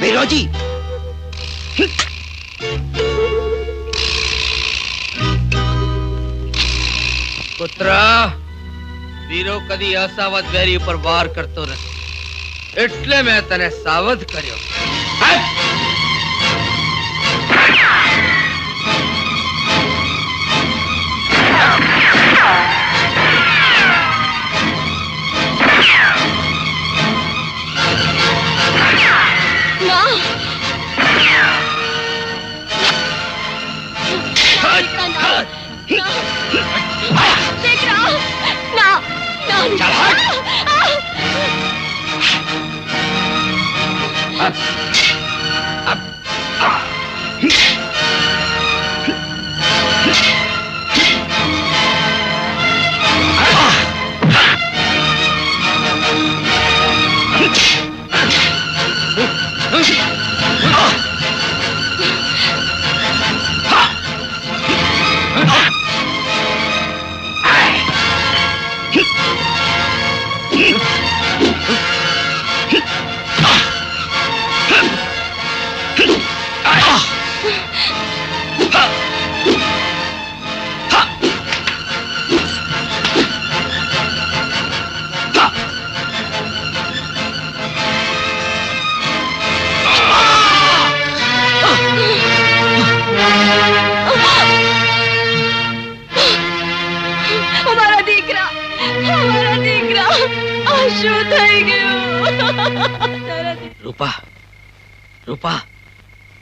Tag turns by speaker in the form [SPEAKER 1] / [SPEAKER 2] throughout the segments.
[SPEAKER 1] વિરોજી
[SPEAKER 2] પુત્ર વીરો કદી અસાવધ વેરી ઉપર વાર કરતો નથી એટલે મેં તને સાવધ કર્યો. રૂપા રૂપા.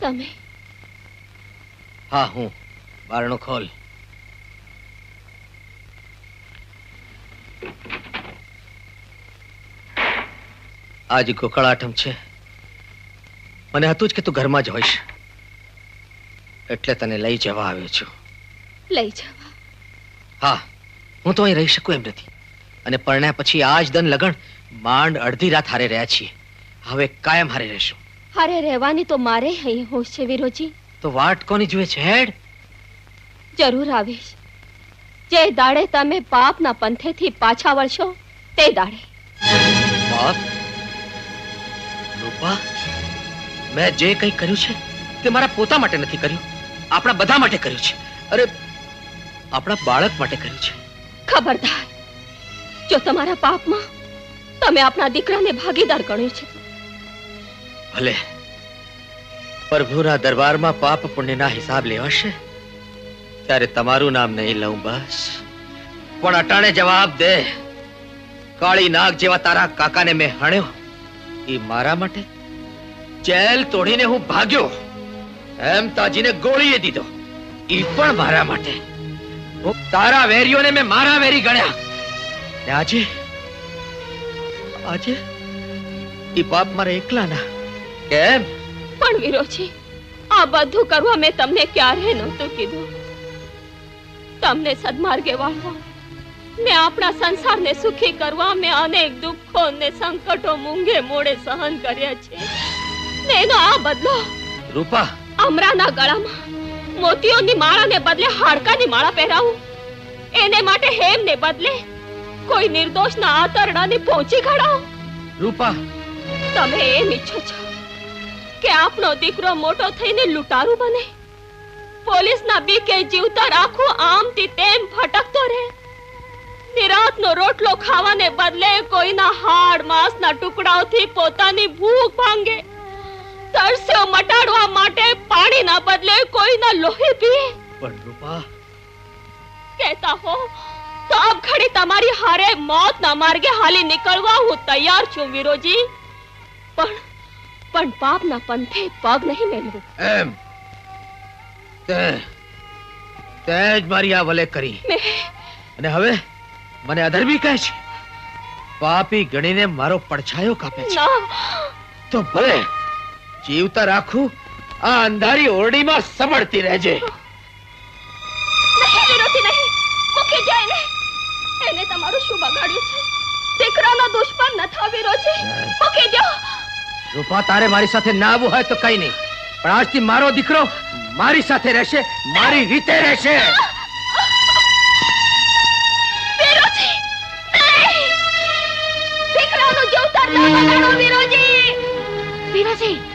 [SPEAKER 3] તમે?
[SPEAKER 2] હા હું બારણું ખોલ. આજ ગોકળ આઠમ છે. મને હતું જ કે તું ઘરમાં જ હોઈશ. એટલે તને લઈ જવા આવ્યો છું.
[SPEAKER 3] લઈ જવા?
[SPEAKER 2] હા હું તો અહીં રહી શકું એમ નથી. અને પરણ્યા પછી આજ દન લગણ માંડ અડધી રાત હારે રહ્યા છીએ. હવે કાયમ હારે રહેશું.
[SPEAKER 3] હારે રહેવાની તો મારે અહીં હોશ છે વિરોજી.
[SPEAKER 2] તો વાટ કોની જુએ છે હેડ?
[SPEAKER 3] જરૂર આવીશ. જે દાડે તમે પાપના પંથેથી પાછા વળશો તે દાડે.
[SPEAKER 2] પાપ? રૂપા મેં જે કંઈ કર્યું છે તે મારા પોતા માટે નથી કર્યું. આપણા બધા માટે કર્યું છે. અરે આપણા બાળક માટે કર્યું છે.
[SPEAKER 3] ખબરદાર. જો તમારા પાપમાં તમે આપણા દીકરાને ભાગીદાર ગણ્યું છે
[SPEAKER 2] ભલે. પ્રભુના દરબારમાં પાપ પુણ્યના હિસાબ લેવાશે ત્યારે તમારું નામ નહીં લઉં બસ. પણ અટાણે જવાબ દે. કાળી નાગ જેવા તારા કાકાને મેં હણ્યો. એ મારા માટે? જેલ તોડીને હું ભાગ્યો. એમ તાજીને ગોળીએ દીધો. એ પણ મારા માટે. હું તારા વેરીઓને મેં મારા વેરી ગણ્યા. આજે? આજે? એ પાપ મારા એકલાના. કેમ?
[SPEAKER 3] પણ વિરોચી આ બધું કરવા મેં તમને ક્યારે નહોતું કીધું. તમને સદમાર્ગે વાળવા મેં આપણા સંસારને સુખી કરવા મેં અનેક દુઃખો ને સંકટો મૂંગે મોડે સહન કર્યા છે. ને એનો આ બદલો
[SPEAKER 2] રૂપા.
[SPEAKER 3] અમરાના ગળામાં મોતીઓની માળાને બદલે હાડકાની માળા પહેરાવું. એને માટે હેમને બદલે કોઈ નિર્દોષના આતરડાને પહોંચી ખડાવો
[SPEAKER 2] રૂપા.
[SPEAKER 3] તમે એમ ઈચ્છો છો કે આપનો દીકરો મોટો થઈને લૂંટારું બને? પોલીસના બીકે જીવતર આખું આમથી તેમ ભટકતો રહે. નિરાતનો રોટલો ખાવાને બદલે કોઈના હાડ માંસના ટુકડાઓથી પોતાની ભૂખ ભાંગે. તરસ્યો મટાડવા માટે પાણીના બદલે કોઈના લોહી પીએ.
[SPEAKER 2] પણ રૂપા.
[SPEAKER 3] કહેતા હો તો આપ ઘડી તમારી હારે મોતના માર્ગે હાલી નીકળવા હું તૈયાર છું વિરોજી. પણ પણ પાપના પંથે પગ નહીં મેળવું.
[SPEAKER 2] એમ. તે તે જ મારી આ વલે કરી. અને હવે મને અધર્મી કહે છે પાપી ગણીને મારો પડછાયો કાપે છે. તો ભલે જીવતા રાખું આ અંધારી ઓરડીમાં સમડતી રહેજે.
[SPEAKER 3] નહીં વિરોધી નહીં. મૂકી જાય ને એને તમારું શું બગાડ્યું છે? દીકરાનો દુશ્મન ન થા વિરોજી મૂકી દો.
[SPEAKER 2] રૂપા, તારે મારી સાથે ના આવવું હોય તો કઈ નહીં. પણ આજથી મારો દીકરો મારી સાથે રહેશે, મારી રીતે રહેશે.
[SPEAKER 3] વિરોજી!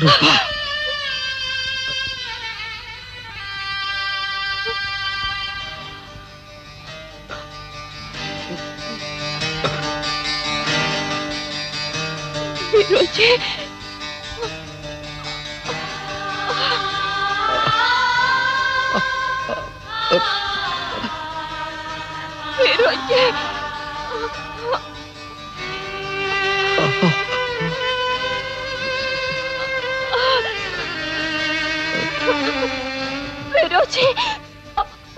[SPEAKER 3] được rồi. Biết rồi rồi chứ વિરોજી છે.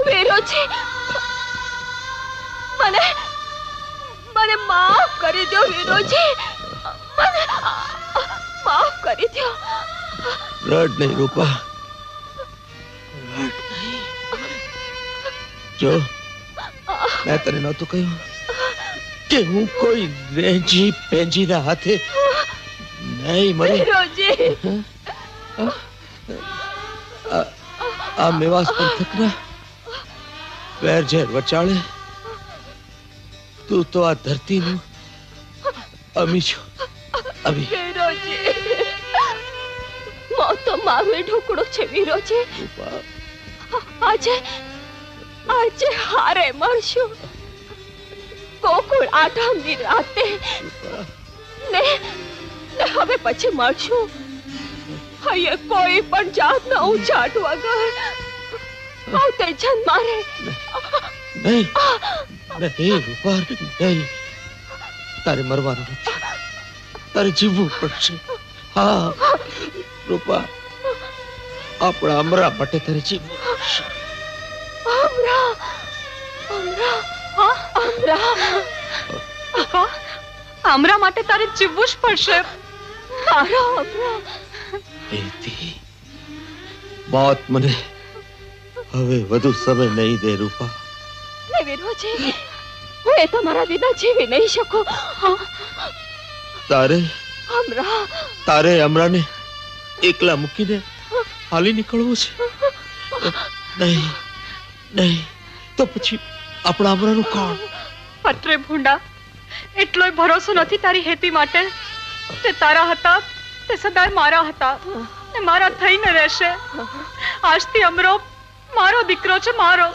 [SPEAKER 3] વિરોજી છે. મને મને માફ કરી દો વિરોજી મને માફ કરી દો
[SPEAKER 2] રડ નહીં રૂપા. જો મેં તને નહોતું કહ્યું કે હું કોઈ રેંજી પેંજીના હાથે નહીં મરે.
[SPEAKER 3] વિરોજી
[SPEAKER 2] આ મેવાસ પંથકના વેર ઝેર વચાળે. તું તો આ ધરતીનું અમી છો. અમી.
[SPEAKER 3] તો મારો ઢોકળો છે વિરોજી
[SPEAKER 2] છે
[SPEAKER 3] આજે આજે હારે મળશું. કોકુળ આઠમની રાતે. ને હવે પછી મળશું. અહીંયા કોઈ પણ જાતના ઉચાટ વગર આવતે જન મારે.
[SPEAKER 2] નહીં નહીં રૂપા નહીં. તારે મરવાનું નથી. તારે જીવવું પડશે. હા રૂપા આપણા અમરા માટે તારે જીવવું પડશે.
[SPEAKER 3] અમરા અમરા હા અમરા.
[SPEAKER 1] હા. આમરા માટે તારે જીવવું જ પડશે.
[SPEAKER 3] તારા અમરા.
[SPEAKER 2] એથી મોત મને હવે વધુ સમય નહીં દે રૂપા.
[SPEAKER 3] વિરોજી હું એ તમારા વિના જીવી નહીં શકું.
[SPEAKER 2] તારે
[SPEAKER 3] અમરા
[SPEAKER 2] તારે અમરાને એકલા મૂકીને હાલી નીકળવું છે? નહીં નહીં. તો પછી આપણા અમરાનું કોણ?
[SPEAKER 1] પત્રે ભૂંડા એટલોય ભરોસો નથી તારી હેતી માટે. તે તારા હતા તે સદાય મારા હતા. ને મારા થઈને રહેશે. આજથી અમરો મારો દીકરો છે મારો.